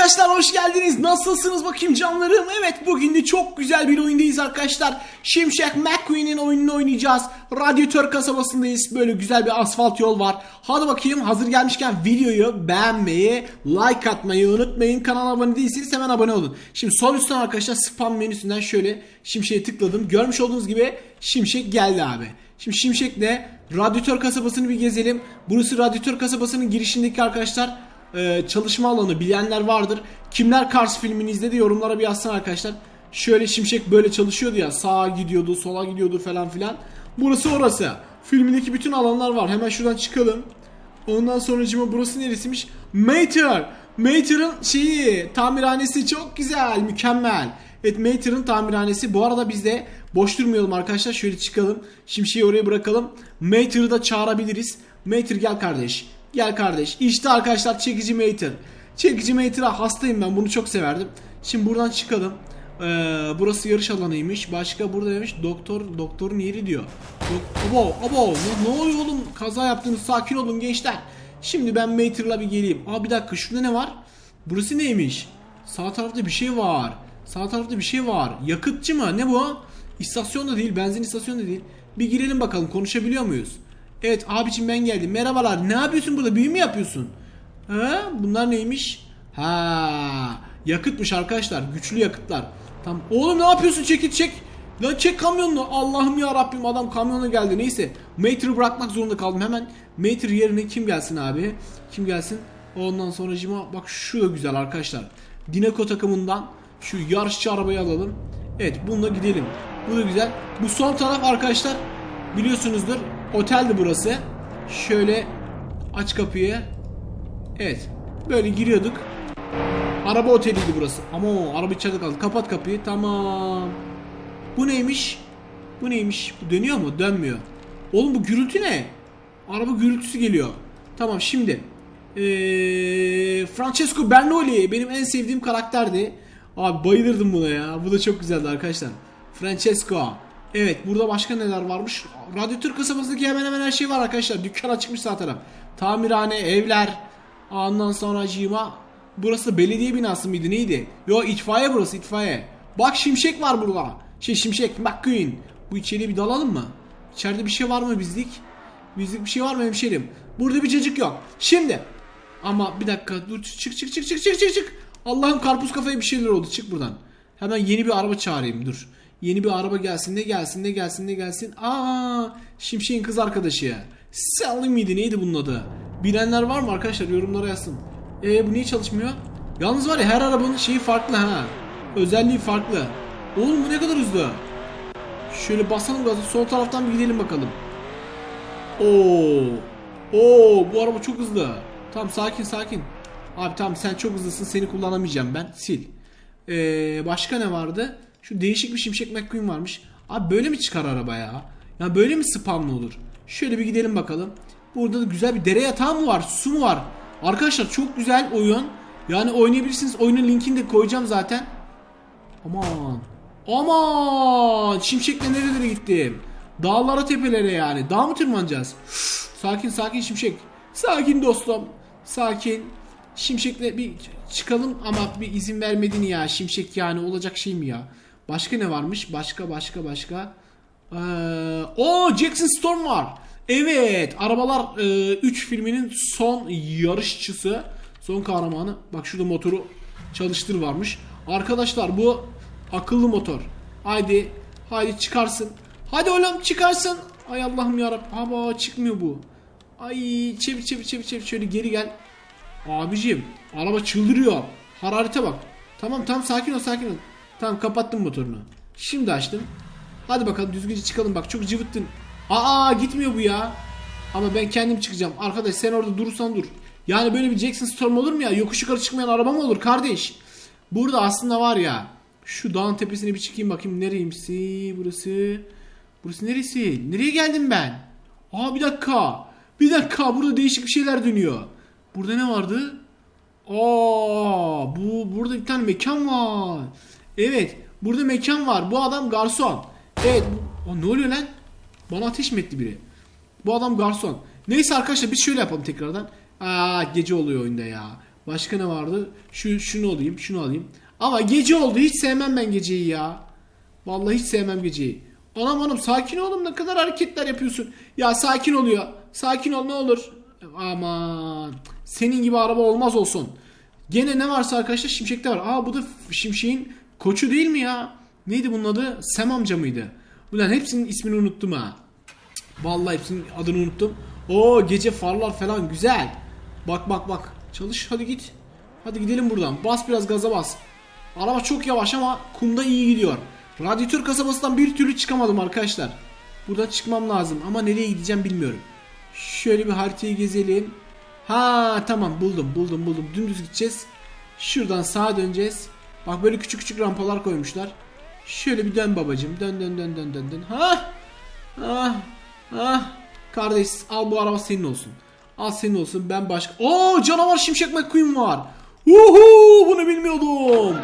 arkadaşlar hoş geldiniz. Nasılsınız bakayım canlarım? Evet bugün de çok güzel bir oyundayız arkadaşlar. Şimşek McQueen'in oyununu oynayacağız. Radyatör kasabasındayız. Böyle güzel bir asfalt yol var. Hadi bakayım hazır gelmişken videoyu beğenmeyi, like atmayı unutmayın. Kanala abone değilseniz hemen abone olun. Şimdi sol üstten arkadaşlar spam menüsünden şöyle Şimşek'e tıkladım. Görmüş olduğunuz gibi Şimşek geldi abi. Şimdi Şimşek'le radyatör kasabasını bir gezelim. Burası radyatör kasabasının girişindeki arkadaşlar e, çalışma alanı bilenler vardır. Kimler Cars filmini izledi yorumlara bir yazsın arkadaşlar. Şöyle Şimşek böyle çalışıyordu ya sağa gidiyordu sola gidiyordu falan filan. Burası orası. Filmindeki bütün alanlar var. Hemen şuradan çıkalım. Ondan sonra burası neresiymiş? Mater. Mater'ın şeyi tamirhanesi çok güzel mükemmel. Evet Mater'ın tamirhanesi. Bu arada biz de boş durmayalım arkadaşlar. Şöyle çıkalım. Şimşeği oraya bırakalım. Mater'ı da çağırabiliriz. Mater gel kardeş. Gel kardeş. İşte arkadaşlar çekici Mater. Çekici Mater'a hastayım ben. Bunu çok severdim. Şimdi buradan çıkalım. Ee, burası yarış alanıymış. Başka burada demiş doktor doktorun yeri diyor. Dok abo abo ne, ne oluyor oğlum? Kaza yaptınız. Sakin olun gençler. Şimdi ben Mater'la bir geleyim. Aa bir dakika şurada ne var? Burası neymiş? Sağ tarafta bir şey var. Sağ tarafta bir şey var. Yakıtçı mı? Ne bu? İstasyon da değil, benzin istasyonu da değil. Bir girelim bakalım konuşabiliyor muyuz? Evet abicim ben geldim. Merhabalar. Ne yapıyorsun burada? Büyü mü yapıyorsun? Ha? Bunlar neymiş? Ha, yakıtmış arkadaşlar. Güçlü yakıtlar. Tamam. Oğlum ne yapıyorsun? Çekil çek. Lan çek kamyonunu. Allah'ım ya Rabbim adam kamyona geldi. Neyse. Mater'ı bırakmak zorunda kaldım. Hemen Mater yerine kim gelsin abi? Kim gelsin? Ondan sonra cima bak şu da güzel arkadaşlar. Dineko takımından şu yarışçı arabayı alalım. Evet bununla gidelim. Bu da güzel. Bu son taraf arkadaşlar biliyorsunuzdur. Oteldi burası. Şöyle aç kapıyı. Evet. Böyle giriyorduk. Araba oteliydi burası. Ama o araba içeride kaldı. Kapat kapıyı. Tamam. Bu neymiş? Bu neymiş? Bu dönüyor mu? Dönmüyor. Oğlum bu gürültü ne? Araba gürültüsü geliyor. Tamam şimdi. Ee, Francesco Bernoulli benim en sevdiğim karakterdi. Abi bayılırdım buna ya. Bu da çok güzeldi arkadaşlar. Francesco. Evet burada başka neler varmış? Radyatör kasabasındaki hemen hemen her şey var arkadaşlar. Dükkan açıkmış zaten. Tamirhane, evler. Ondan sonra cima. Burası belediye binası mıydı neydi? Yo itfaiye burası itfaiye. Bak şimşek var burada. Şey şimşek McQueen. Bu içeriye bir dalalım mı? İçeride bir şey var mı bizlik? Bizlik bir şey var mı hemşerim? Burada bir cacık yok. Şimdi. Ama bir dakika dur çık çık çık çık çık çık çık. Allah'ım karpuz kafaya bir şeyler oldu çık buradan. Hemen yeni bir araba çağırayım dur. Yeni bir araba gelsin ne gelsin ne gelsin ne gelsin. Aa Şimşek'in kız arkadaşı. Sally miydi neydi bunun adı? Bilenler var mı arkadaşlar yorumlara yazsın. E bu niye çalışmıyor? Yalnız var ya her arabanın şeyi farklı ha. Özelliği farklı. Oğlum bu ne kadar hızlı. Şöyle basalım gazı sol taraftan bir gidelim bakalım. Oo. Oo bu araba çok hızlı. Tamam sakin sakin. Abi tamam sen çok hızlısın seni kullanamayacağım ben. Sil. Ee, başka ne vardı? Şu değişik bir şimşek McQueen varmış. Abi böyle mi çıkar araba ya? Ya böyle mi spamlı olur? Şöyle bir gidelim bakalım. Burada da güzel bir dere yatağı mı var? Su mu var? Arkadaşlar çok güzel oyun. Yani oynayabilirsiniz. Oyunun linkini de koyacağım zaten. Aman. Aman. Şimşekle nerelere gittim? Dağlara tepelere yani. Dağ mı tırmanacağız? sakin sakin şimşek. Sakin dostum. Sakin. Şimşekle bir çıkalım ama bir izin vermedin ya. Şimşek yani olacak şey mi ya? Başka ne varmış? Başka başka başka. Ee, o Jackson Storm var. Evet, Arabalar 3 filminin son yarışçısı, son kahramanı. Bak şurada motoru çalıştır varmış. Arkadaşlar bu akıllı motor. Haydi, haydi çıkarsın. Hadi oğlum çıkarsın. Ay Allah'ım yarabbim. Hava çıkmıyor bu. Ay çevir çevir çevir çevir şöyle geri gel. Abicim araba çıldırıyor. Hararete bak. Tamam tamam sakin ol sakin ol. Tamam kapattım motorunu. Şimdi açtım. Hadi bakalım düzgünce çıkalım bak çok cıvıttın. Aa gitmiyor bu ya. Ama ben kendim çıkacağım. Arkadaş sen orada durursan dur. Yani böyle bir Jackson Storm olur mu ya? Yokuş yukarı çıkmayan araba mı olur kardeş? Burada aslında var ya. Şu dağın tepesine bir çıkayım bakayım nereymişsi burası. Burası neresi? Nereye geldim ben? Aa bir dakika. Bir dakika burada değişik bir şeyler dönüyor. Burada ne vardı? Aa bu burada bir tane mekan var. Evet burada mekan var. Bu adam garson. Evet. Bu, Aa, ne oluyor lan? Bana ateş mi etti biri? Bu adam garson. Neyse arkadaşlar biz şöyle yapalım tekrardan. Aa gece oluyor oyunda ya. Başka ne vardı? Şu şunu alayım, şunu alayım. Ama gece oldu. Hiç sevmem ben geceyi ya. Vallahi hiç sevmem geceyi. Anam anam sakin oğlum ne kadar hareketler yapıyorsun. Ya sakin oluyor. Sakin ol ne olur. Aman. Senin gibi araba olmaz olsun. Gene ne varsa arkadaşlar Şimşek'te var. Aa bu da Şimşek'in koçu değil mi ya? Neydi bunun adı? Sem amca mıydı? Ulan hepsinin ismini unuttum ha. Vallahi hepsinin adını unuttum. Oo gece farlar falan güzel. Bak bak bak. Çalış hadi git. Hadi gidelim buradan. Bas biraz gaza bas. Araba çok yavaş ama kumda iyi gidiyor. Radyatör kasabasından bir türlü çıkamadım arkadaşlar. Buradan çıkmam lazım ama nereye gideceğim bilmiyorum. Şöyle bir haritayı gezelim. Ha tamam buldum buldum buldum. Dümdüz gideceğiz. Şuradan sağa döneceğiz. Bak böyle küçük küçük rampalar koymuşlar. Şöyle bir dön babacım. Dön dön dön dön dön dön. Ha! Ah! Ah! Kardeş al bu araba senin olsun. Al senin olsun ben başka... Oo canavar şimşek McQueen var. Uhu bunu bilmiyordum.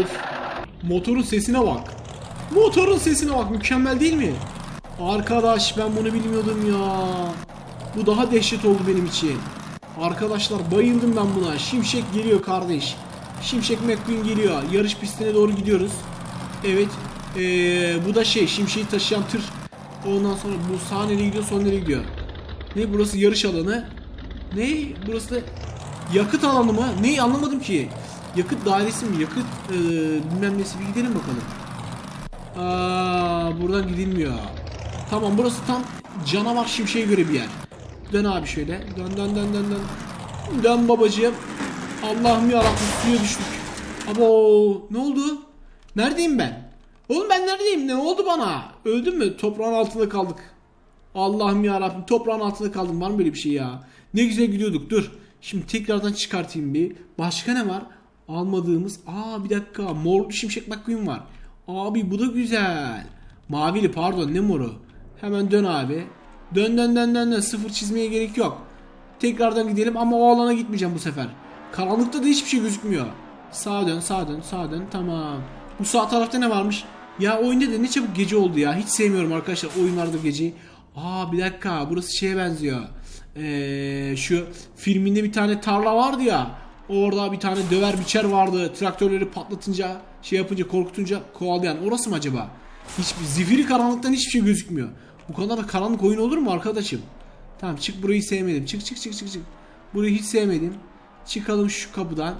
Of. Motorun sesine bak. Motorun sesine bak mükemmel değil mi? Arkadaş ben bunu bilmiyordum ya. Bu daha dehşet oldu benim için. Arkadaşlar bayıldım ben buna. Şimşek geliyor kardeş. Şimşek McQueen geliyor. Yarış pistine doğru gidiyoruz. Evet. Ee, bu da şey şimşeği taşıyan tır. Ondan sonra bu sağ nereye gidiyor son nereye gidiyor. Ne burası yarış alanı. Ne burası da yakıt alanı mı? Ne anlamadım ki. Yakıt dairesi mi? Yakıt ee, bilmem nesi bir gidelim bakalım. Aa, buradan gidilmiyor. Tamam burası tam canavar şimşeğe göre bir yer. Dön abi şöyle. Dön dön dön dön dön. Dön babacığım. Allah'ım yarabbim suya düştük. Abo ne oldu? Neredeyim ben? Oğlum ben neredeyim? Ne oldu bana? Öldüm mü? Toprağın altında kaldık. Allah'ım yarabbim toprağın altında kaldım. Var mı böyle bir şey ya? Ne güzel gidiyorduk. Dur. Şimdi tekrardan çıkartayım bir. Başka ne var? Almadığımız. Aa bir dakika. Mor şimşek McQueen var. Abi bu da güzel. Mavili pardon ne moru. Hemen dön abi. Dön dön dön dön dön. Sıfır çizmeye gerek yok. Tekrardan gidelim ama o alana gitmeyeceğim bu sefer. Karanlıkta da hiçbir şey gözükmüyor. Sağa dön sağa dön sağa dön tamam. Bu sağ tarafta ne varmış? Ya oyunda da ne çabuk gece oldu ya. Hiç sevmiyorum arkadaşlar oyunlarda geceyi. Aa bir dakika burası şeye benziyor. Ee, şu filminde bir tane tarla vardı ya. Orada bir tane döver biçer vardı. Traktörleri patlatınca şey yapınca korkutunca kovalayan. Orası mı acaba? Hiçbir zifiri karanlıktan hiçbir şey gözükmüyor. Bu kadar da karanlık oyun olur mu arkadaşım? Tamam çık burayı sevmedim. Çık çık çık çık çık. Burayı hiç sevmedim. Çıkalım şu kapıdan.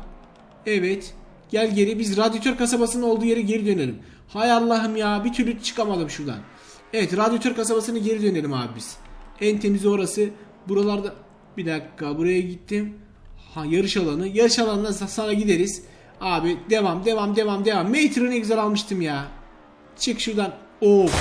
Evet. Gel geri biz radyatör kasabasının olduğu yere geri dönelim. Hay Allah'ım ya bir türlü çıkamadım şuradan. Evet radyatör kasabasına geri dönelim abi biz. En temizi orası. Buralarda bir dakika buraya gittim. Ha yarış alanı. Yarış alanına sana gideriz. Abi devam devam devam devam. Mater'ı ne güzel almıştım ya. Çık şuradan. Of.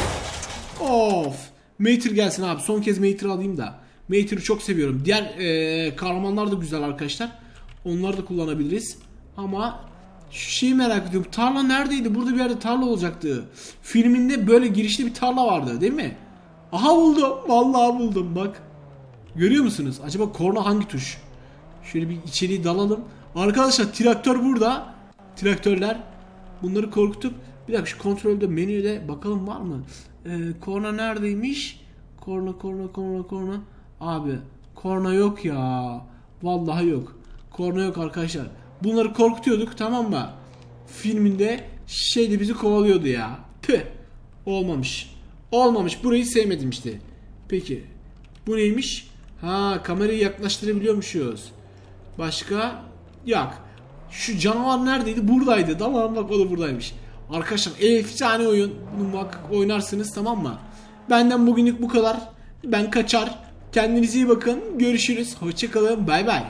Of. Mater gelsin abi. Son kez Mater alayım da. Mater'ı çok seviyorum. Diğer eee kahramanlar da güzel arkadaşlar. Onları da kullanabiliriz. Ama şu şeyi merak ediyorum. Tarla neredeydi? Burada bir yerde tarla olacaktı. Filminde böyle girişli bir tarla vardı değil mi? Aha buldum. Vallahi buldum bak. Görüyor musunuz? Acaba korna hangi tuş? Şöyle bir içeriye dalalım. Arkadaşlar traktör burada. Traktörler. Bunları korkutup bir dakika şu kontrolde menüde bakalım var mı? Ee, korna neredeymiş? Korna korna korna korna. Abi korna yok ya. Vallahi yok. Korna yok arkadaşlar. Bunları korkutuyorduk tamam mı? Filminde şeyde bizi kovalıyordu ya. Tüh. Olmamış. Olmamış. Burayı sevmedim işte. Peki. Bu neymiş? Ha kamerayı yaklaştırabiliyormuşuz. Başka? Yok. Şu canavar neredeydi? Buradaydı. Tamam bak o da buradaymış. Arkadaşlar efsane oyun. Bunu muhakkak oynarsınız tamam mı? Benden bugünlük bu kadar. Ben kaçar. Kendinize iyi bakın. Görüşürüz. Hoşçakalın. Bay bay.